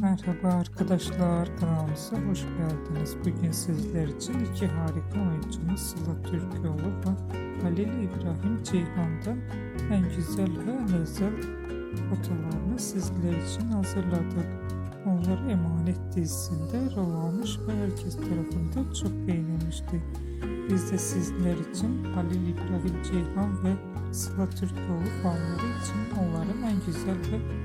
Merhaba arkadaşlar kanalımıza hoş geldiniz. Bugün sizler için iki harika oyuncumuz Sıla Türkoğlu ve Halil İbrahim Ceyhan'dan en güzel ve özel fotolarını sizler için hazırladık. Onlar Emanet dizisinde rol almış ve herkes tarafından çok beğenilmişti. Biz de sizler için Halil İbrahim Ceyhan ve Sıla Türkoğlu fanları için onların en güzel ve